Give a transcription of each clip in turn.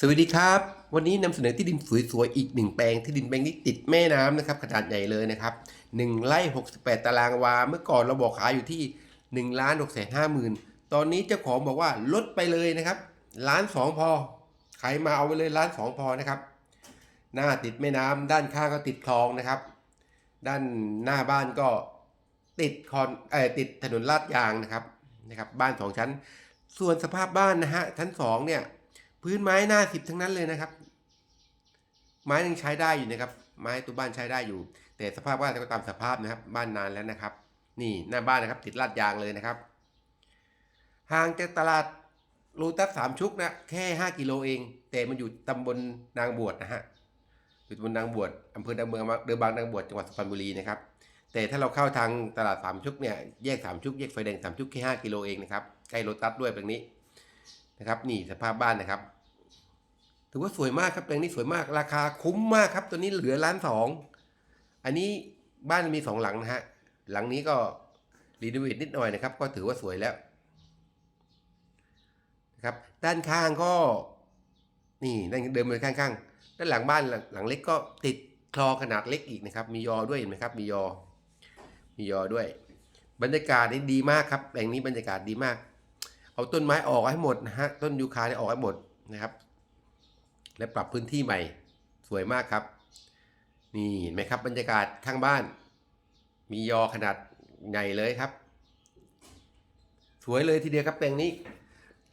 สวัสดีครับ วันนี้นำเสนอที่ดินสวยๆอีกหนึ่งแปลงที่ดินแปลงนี้ติดแม่น้ำนะครับขนาดใหญ่เลยนะครับ1ไร่68 ตารางวา เมื่อก่อนเราบอกขายอยู่ที่1ล้าน6แสนห้าหมื่นตอนนี้เจ้าของบอกว่าลดไปเลยนะครับล้านสองพอใครมาเอาไปเลยล้านสองพอนะครับ หน้าติดแม่น้ำด้านข้างก็ติดคลองนะครับ ด้านหน้าบ้านก็ติดคอนเอ่อติดถนนลาดยางนะครับนะครับ บ้านสองชั้น ส่วนสภาพบ้านนะฮะชั้นสองเนี่ย พื้นไม้หน้าสิบทั้งนั้นเลยนะครับ ไม้ยังใช้ได้อยู่นะครับ ไม้ตัวบ้านใช้ได้อยู่ แต่สภาพบ้านก็ตามสภาพนะครับ บ้านนานแล้วนะครับ นี่หน้าบ้านนะครับ ติดลาดยางเลยนะครับห่างจากตลาดโลตัสสามชุกนะแค่ห้ากิโลเอง แต่มันอยู่ตำบลนางบวชนะฮะอยู่ตำบลนางบวชอำเภอดำเมืองเดือบางนางบวชจังหวัดสุพรรณบุรีนะครับ แต่ถ้าเราเข้าทางตลาดสามชุกเนี่ยแยกสามชุกแยกไฟแดงสามชุกแค่ห้ากิโลเองนะครับใกล้โลตัสด้วยแบบนี้นะครับ นี่สภาพบ้านนะครับ ถือว่าสวยมากครับแปลงนี้สวยมากราคาคุ้มมากครับ ตัวนี้เหลือล้านสองอันนี้บ้านมีสองหลังนะฮะหลังนี้ก็รีโนเวทนิดหน่อยนะครับ ก็ถือว่าสวยแล้วนะครับด้านข้างก็ นี่นั่นเดินไปข้างๆด้านหลังบ้านหลังหลังเล็กก็ติดคลอขนาดเล็กอีกนะครับ มียอด้วยเห็นไหมครับ มียอ มียอด้วย บรรยากาศนี่ดีมากครับแปลงนี้บรรยากาศดีมาก เอาต้นไม้ออกให้หมดนะฮะต้นยูคาเนี่ยออกให้หมดนะครับ และปรับพื้นที่ใหม่ สวยมากครับ นี่เห็นไหมครับบรรยากาศข้างบ้าน มียอขนาดใหญ่เลยครับ สวยเลยทีเดียวครับแปลงนี้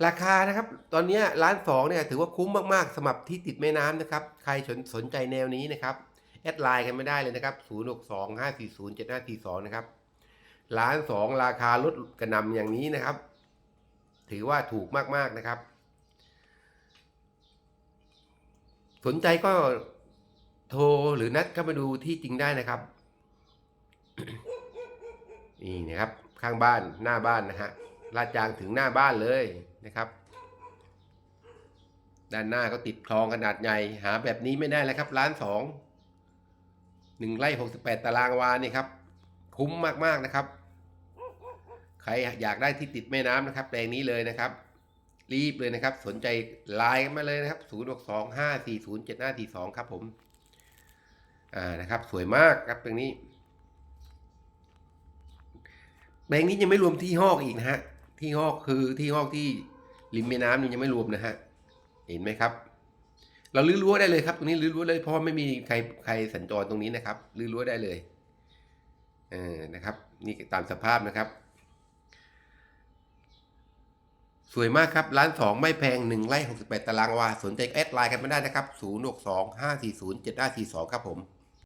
ราคานะครับ ตอนนี้ร้านสองเนี่ยถือว่าคุ้มมากๆสำหรับที่ติดแม่น้ำนะครับ ใครสนใจแนวนี้นะครับแอดไลน์กันไม่ได้เลยนะครับ 0 6 2 5 4 0 7 5 4 2 นะครับ ร้านสองราคาลดกระนำอย่างนี้นะครับ ถือว่าถูกมาก ๆ นะครับ สนใจก็โทรหรือนัดเข้ามาดูที่จริงได้นะครับ นี่นะครับ ข้างบ้านหน้าบ้านนะฮะลาดยางถึงหน้าบ้านเลยนะครับ ด้านหน้าก็ติดคลองขนาดใหญ่หาแบบนี้ไม่ได้แล้วครับร้านสองหนึ่งไร่หกสิบแปดตารางวานี่ครับ คุ้มมากๆนะครับ ใครอยากได้ที่ติดแม่น้ำนะครับแปลงนี้เลยนะครับ รีบเลยนะครับ สนใจไลน์กันมาเลยนะครับ 0 6 2 5 4 0 7 5 4 2 ครับผม อ่านะครับ สวยมากครับตรงนี้แบงค์นี้ยังไม่รวมที่หอกอีกนะฮะ ที่หอกคือที่หอกที่ริมแม่น้ำนี่ยังไม่รวมนะฮะ เห็นไหมครับ เราลื้อรั้วได้เลยครับ ตรงนี้ลื้อรั้วเลยเพราะไม่มีใครใครสัญจรตรงนี้นะครับ ลื้อรั้วได้เลย เออนะครับ นี่ตามสภาพนะครับ สวยมากครับ ร้านสองไม่แพงหนึ่งไร่หกสิบแปดตารางวา สนใจแอดไลน์กันไม่ได้นะครับศูนย์หกสองห้าสี่ศูนย์เจ็ดห้าสี่สองครับผม